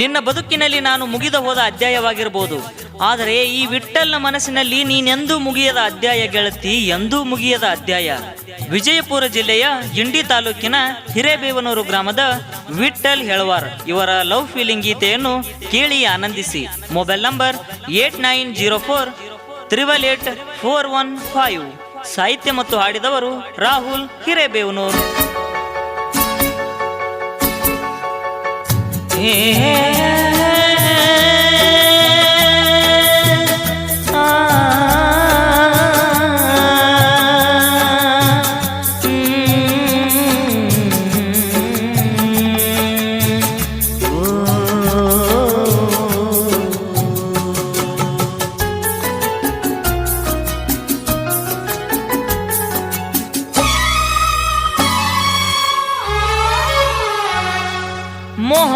ನಿನ್ನ ಬದುಕಿನಲ್ಲಿ ನಾನು ಮುಗಿದ ಹೋದ ಅಧ್ಯಾಯವಾಗಿರಬಹುದು ಆದರೆ ಈ ವಿಠಲ್ನ ಮನಸ್ಸಿನಲ್ಲಿ ನೀನೆಂದೂ ಮುಗಿಯದ ಅಧ್ಯಾಯ ಗೆಳತಿ, ಎಂದೂ ಮುಗಿಯದ ಅಧ್ಯಾಯ. ವಿಜಯಪುರ ಜಿಲ್ಲೆಯ ಇಂಡಿ ತಾಲೂಕಿನ ಹಿರೇಬೇವನೂರು ಗ್ರಾಮದ ವಿಠಲ್ ಹೆಳವಾರ್ ಇವರ ಲವ್ ಫೀಲಿಂಗ್ ಗೀತೆಯನ್ನು ಕೇಳಿ ಆನಂದಿಸಿ. Mobile number eight nine zero four triple eight four one five. ಸಾಹಿತ್ಯ ಮತ್ತು ಹಾಡಿದವರು ರಾಹುಲ್ ಹಿರೇಬೇವನೂರು. ஏ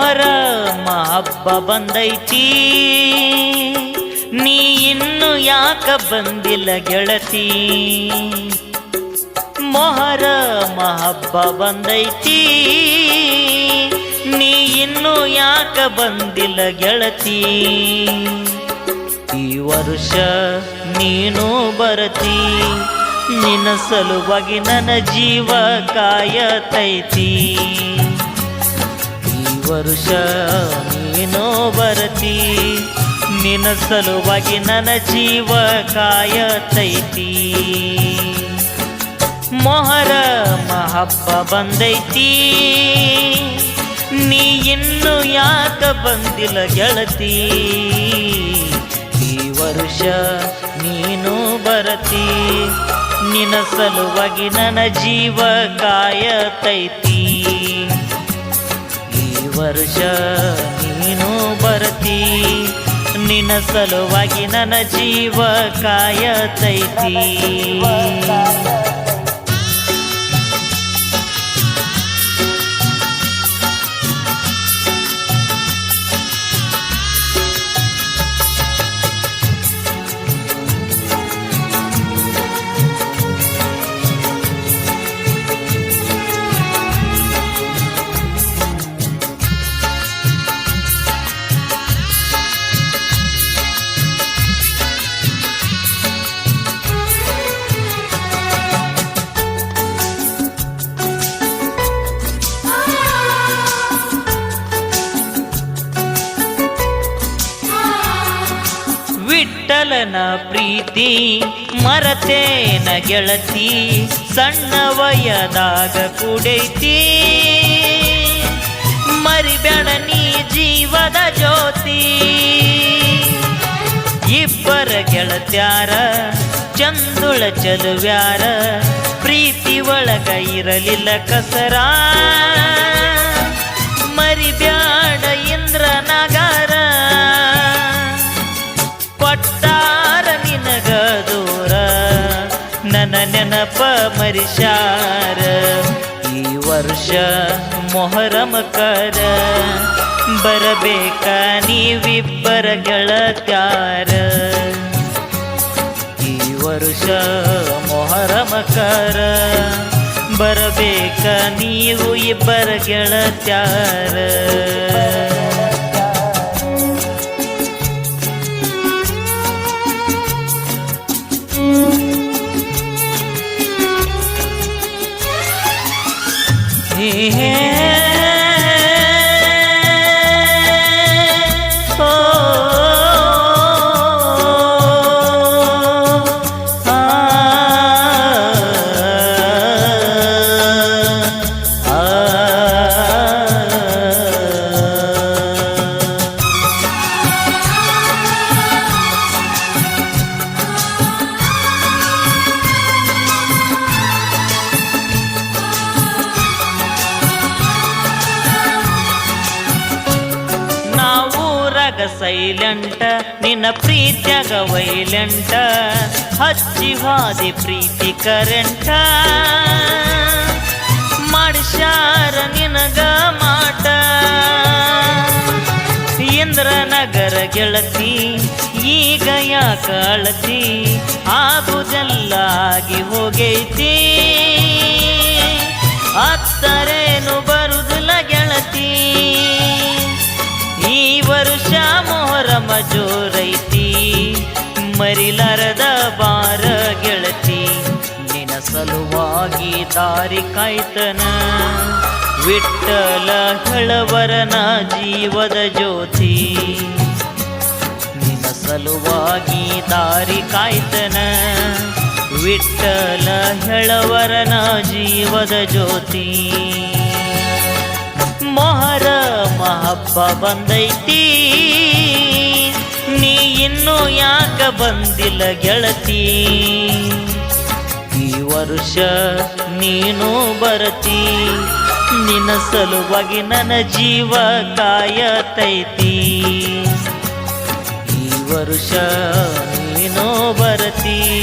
ಮೊಹರ ಹಬ್ಬ ಬಂದೈತಿ. ನೀ ಇನ್ನು ಯಾಕ ಬಂದಿಲ್ಲ ಗೆಳತಿ? ಮೊಹರ ಹಬ್ಬ ಬಂದೈತಿ. ನೀ ಇನ್ನು ಯಾಕ ಬಂದಿಲ್ಲ ಗೆಳತಿ? ಈ ವರ್ಷ ನೀನು ಬರತಿ. ನಿನ್ನ ಸಲುವಾಗಿ ನನ್ನ ಜೀವ ಕಾಯತೈತಿ. ವರ್ಷ ನೀನೋ ಬರತಿ ನಿನ ಸಲುವಾಗಿ ನನ್ನ ಜೀವ ಕಾಯತೈತಿ. ಮೊಹರ ಮಹಪ್ಪ ಬಂದೈತಿ, ನೀ ಇನ್ನು ಯಾಕ ಬಂದಿಲ್ಲ ಗೆಳತಿ. ಈ ವರ್ಷ ನೀನು ಬರತಿ, ನಿನ್ನ ಸಲುವಾಗಿ ನನ್ನ ಜೀವ ಕಾಯತೈತಿ. ವರ್ಷ ನೀನು ಬರತಿ. ನಿನ್ನ ಸಲುವಾಗಿ ನನ್ನ ಜೀವ ಕಾಯತೈತಿ. ವಿಠಲನ ಪ್ರೀತಿ ಮರತೇನ ಗೆಳತಿ, ಸಣ್ಣ ವಯದಾಗ ಕುಡೈತಿ. ಮರಿಬೇಡ ನೀ ಜೀವದ ಜ್ಯೋತಿ. ಇಬ್ಬರ ಗೆಳತ್ಯಾರ, ಚಂದುಳ ಚಲುವ್ಯಾರ, ಪ್ರೀತಿ ಒಳಗ ಇರಲಿಲ್ಲ ಕಸರ. ನೆನಪ ಈ ವರ್ಷ ಮೊಹರಂ ಕರ. ಬರಬೇಕ ನೀವಿಬ್ಬರ ಗೆಳತ್ಯಾರ ಈ ವರ್ಷ ಮೊಹರಂ ಕರ. ಬರಬೇಕ ನೀವು ಇಬ್ಬರ ಗೆಳತ್ಯಾರ रहे हैं ನಾವೂರಾಗ ಸೈಲೆಂಟ, ನಿನ್ನ ಪ್ರೀತ್ಯಾಗ ವೈಲೆಂಟ, ಹಚ್ಚಿ ಹಾದಿ ಪ್ರೀತಿ ಕರೆಂಟ. ಮಾಡಿಸ್ಯಾರ ನಿನಗ ಮಾಟ. ಇಂದ್ರನಗರ ಗೆಳತಿ, ಈಗ ಯಾಕ ಅಳತಿ ಆಗುದಲ್ಲಾಗಿ ಹೋಗೈತಿ. ಹತ್ತರೇನು ಮೊಹರಮ ಜೋರೈತಿ ಮರಿಲಾರದ ಬಾರ ಗೆಳತಿ ನಿನ ಸಲುವಾಗಿ ದಾರಿ ಕಾಯ್ತನ. ವಿಠಲ ಹಳವರನ ಜೀವದ ಜ್ಯೋತಿ ನಿನ ಸಲುವಾಗಿ ದಾರಿ ಕಾಯ್ತನ. ವಿಠಲ ಹೆಳವರನ ಜೀವದ ಜ್ಯೋತಿ, ಮೊಹರ ಮಹಬ್ಬ ಬಂದೈತಿ. ಇನ್ನೂ ಯಾಕ ಬಂದಿಲ್ಲ ಗೆಳತಿ? ಈ ವರ್ಷ ನೀನು ಬರತಿ. ನಿನ್ನ ಸಲುವಾಗಿ ನನ್ನ ಜೀವ ಕಾಯತೈತಿ. ಈ ವರ್ಷ ನೀನು ಬರತಿ.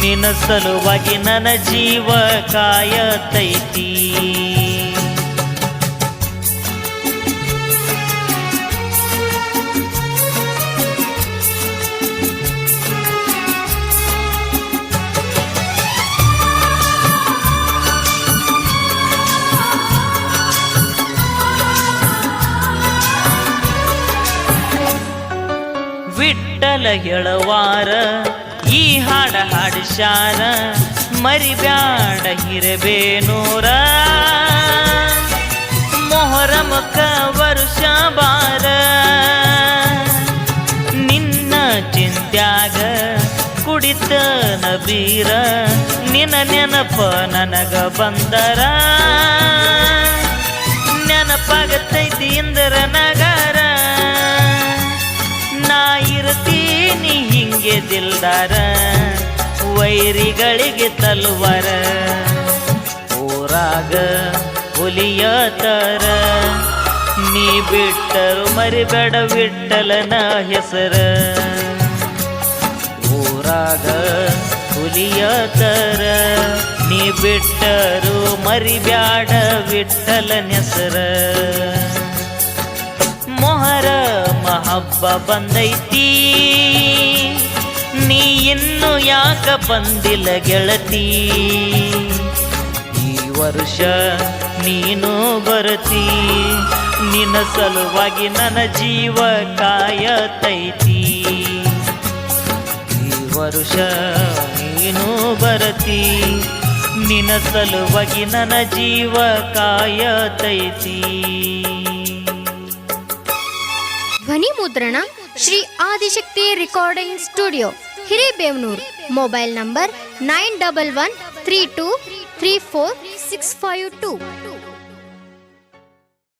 ನಿನ್ನ ಸಲುವಾಗಿ ನನ್ನ ಜೀವ ಕಾಯತೈತಿ. ವಿಠಲ ಹೇಳವಾರ ಈ ಹಾಡ ಹಾಡಿಸ್ಯಾರ, ಮರಿಬ್ಯಾಡ ಹಿರಬೇನೂರ. ಮೊಹರಮಕ ವರುಷ ಬಾರ ನಿನ್ನ ಚಿಂತ್ಯಾಗ ಕುಡಿತ ನಬೀರ, ನಿನ್ನ ನೆನಪ ನನಗ ಬಂದರ. ನೆನಪಾಗತ್ತೈತಿ ಇಂದರ ನಗರ ಹಿಂಗೆ ದಿಲ್ದಾರ ವೈರಿಗಳಿಗೆ ತಲ್ವರ, ಊರಾಗ ಹುಲಿಯ ತರ ನೀ ಬಿಟ್ಟರು ಮರಿಬೇಡ ವಿಠಲನ ಹೆಸರ. ಊರಾಗ ಹುಲಿಯ ತರ ನೀ ಬಿಟ್ಟರು ಮರಿಬ್ಯಾಡ ವಿಠಲನ ಹೆಸರ. ಮೊಹರ ಮಹಬ್ಬ ಬಂದೈತಿ. ಇನ್ನು ಯಾಕ ಬಂದಿಲ್ಲ ಗೆಳತಿ? ಈ ವರ್ಷ ನೀನು ಬರತಿ. ನಿನ್ನ ಸಲುವಾಗಿ ನನ್ನ ಜೀವ ಕಾಯತೈತಿ. ಈ ವರ್ಷ ನೀನು ಬರತಿ. ನಿನ್ನ ಸಲುವಾಗಿ ನನ್ನ ಜೀವ ಕಾಯತೈತಿ. ಧ್ವನಿ ಮುದ್ರಣ Shri Adishakti recording studio Hirebevanur mobile number nine double one three two three four six five two